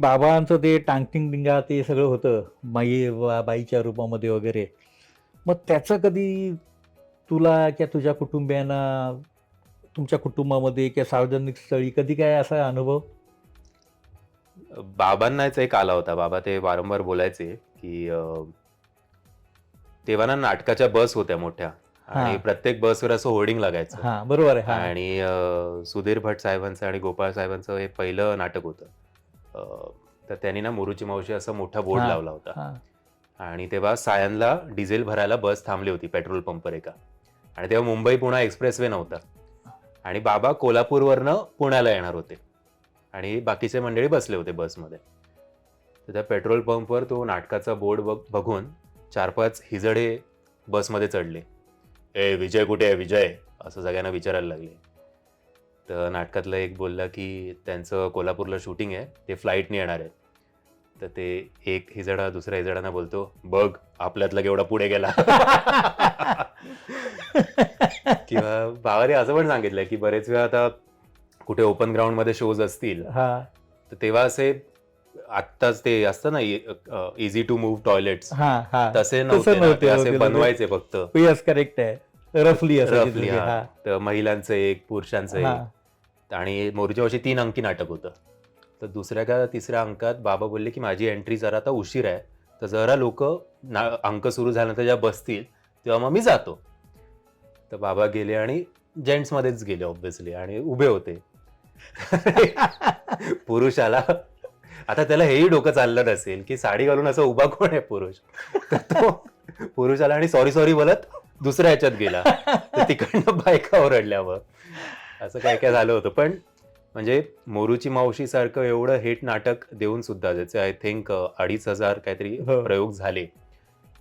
बाबांचं ते टांगटिंग डिंगा ते सगळं होतं बा- बाईच्या रूपामध्ये वगैरे. मग त्याचं कधी तुला किंवा तुझ्या कुटुंबियांना तुमच्या कुटुंबामध्ये किंवा सार्वजनिक स्थळी कधी काय असा अनुभव? बाबांनाच एक आला होता. बाबा ते वारंवार बोलायचे की तेव्हा ना नाटकाच्या बस होत्या मोठ्या आणि. प्रत्येक बसवर असं होर्डिंग लागायचं. हा बरोबर आहे. आणि सुधीर भट साहेबांचं आणि गोपाळ साहेबांचं हे पहिलं नाटक होतं. तर त्यांनी ना मोरूची मावशी असा मोठा बोर्ड हा. लावला होता. हा. आणि तेव्हा सायनला डिझेल भरायला बस थांबली होती पेट्रोल पंपवर एका. आणि तेव्हा मुंबई पुणा एक्सप्रेसवे नव्हता. आणि बाबा कोल्हापूरवरनं पुण्याला येणार होते. आणि बाकीचे मंडळी बसले होते बसमध्ये. तर त्या पेट्रोल पंपवर तो नाटकाचा बोर्ड बघ बघून चार पाच हिजडे बसमध्ये चढले. ए विजय कुठे आहे? विजय. असं सगळ्यांना विचारायला लागले. तर नाटकातला एक बोलला की त्यांचं कोल्हापूरला शूटिंग आहे ते फ्लाईटने येणार आहेत. तर ते एक हिजडा दुसऱ्या हिजडांना बोलतो बघ आपल्यातला केवढा पुढे गेला. किंवा बाबाने असं पण सांगितलंय की बरेच वेळा आता कुठे ओपन ग्राउंडमध्ये शोज असतील हा. तर तेव्हा असे आत्ताच ते असतं ना इझी टू मूव्ह टॉयलेट्स हा हा. तसे नव्हते ते असे. बनवायचे फक्त. करेक्ट आहे. रफली असं रफली हा. तर महिलांचं एक पुरुषांचं हा. एक. आणि मोरच्या वर्षी तीन अंकी नाटक होतं. तर दुसऱ्या का तिसऱ्या अंकात बाबा बोलले की माझी एंट्री जरा आता उशीर आहे. तर जरा लोक अंक सुरू झाल्यानंतर जेव्हा बसतील तेव्हा मग मी जातो. तर बाबा गेले आणि जेंट्स मध्येच गेले ऑब्व्हियसली आणि उभे होते. पुरुष आला. आता त्याला हेही डोकं चाललं नसेल की साडी घालून असं उभा कोण आहे पुरुष? तर तो पुरुष आला आणि सॉरी सॉरी बोलत दुसऱ्या ह्याच्यात गेला. तर तिकडनं बायका ओरडल्यावर असं काय काय झालं होतं. पण म्हणजे मोरूची मावशी सारखं एवढं हिट नाटक देऊन सुद्धा ज्याचे आय थिंक अडीच हजार काहीतरी हो. प्रयोग झाले.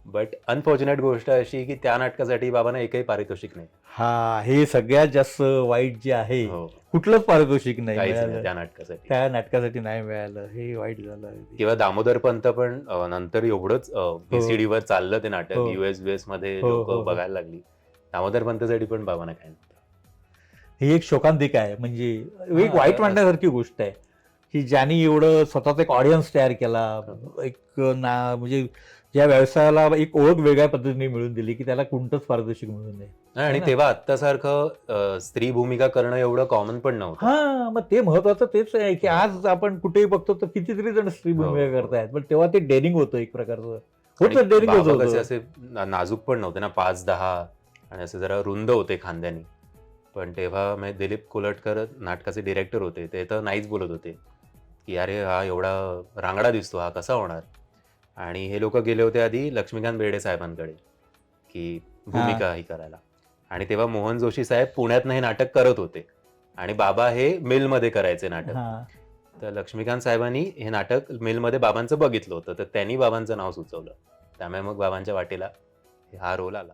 बट अनफॉर्च्युनेट गोष्ट अशी की त्या नाटकासाठी बाबांना एकही पारितोषिक नाही. हा हे सगळ्यात जास्त वाईट जे आहे हो. कुठलंच पारितोषिक नाही त्या नाटकासाठी. त्या नाटकासाठी नाही मिळालं. हे वाईट झालं किंवा दामोदर पंत पण नंतर एवढंच बीसीडी वर चाललं ते नाटक. हो. युएस युएसमध्ये हो, लोक हो, हो. बघायला लागली. दामोदर पंतसाठी पण बाबांना काय ही एक शोकांतिका आहे. म्हणजे एक हा, वाईट वाटण्यासारखी गोष्ट आहे. की ज्यांनी एवढं स्वतःचा एक ऑडियन्स तयार केला हो. एक ना म्हणजे ज्या व्यवसायाला एक ओळख वेगळ्या पद्धतीने मिळून दिली की त्याला कोणतंच पारितोषिक मिळू नये. नाही, आणि? तेव्हा आत्तासारखं स्त्री भूमिका करणं एवढं कॉमन पण नव्हतं. हा मग ते महत्वाचं तेच आहे की आज आपण कुठेही बघतो तर कितीतरी जण स्त्री हो, भूमिका हो. करतायत. पण तेव्हा ते डेअरिंग होतं एक प्रकारचं. होतं डेअरिंग बाबा होत. असे नाजूक पण नव्हते ना पाच दहा आणि असे जरा रुंद होते खांद्यानी. पण तेव्हा म्हणजे दिलीप कोलटकर नाटकाचे डिरेक्टर होते ते तर नाहीच बोलत होते. की अरे हा एवढा रांगडा दिसतो हा कसा होणार? आणि हे लोक गेले होते आधी लक्ष्मीकांत बेर्डे साहेबांकडे की भूमिका ही. करायला. आणि तेव्हा मोहन जोशी साहेब पुण्यातनं हे नाटक करत होते. आणि बाबा हे मिलमध्ये करायचे नाटक. तर लक्ष्मीकांत साहेबांनी हे नाटक मिलमध्ये बाबांचं बघितलं होतं. तर त्यांनी बाबांचं नाव सुचवलं. त्यामुळे मग बाबांच्या वाटेला हा रोल आला.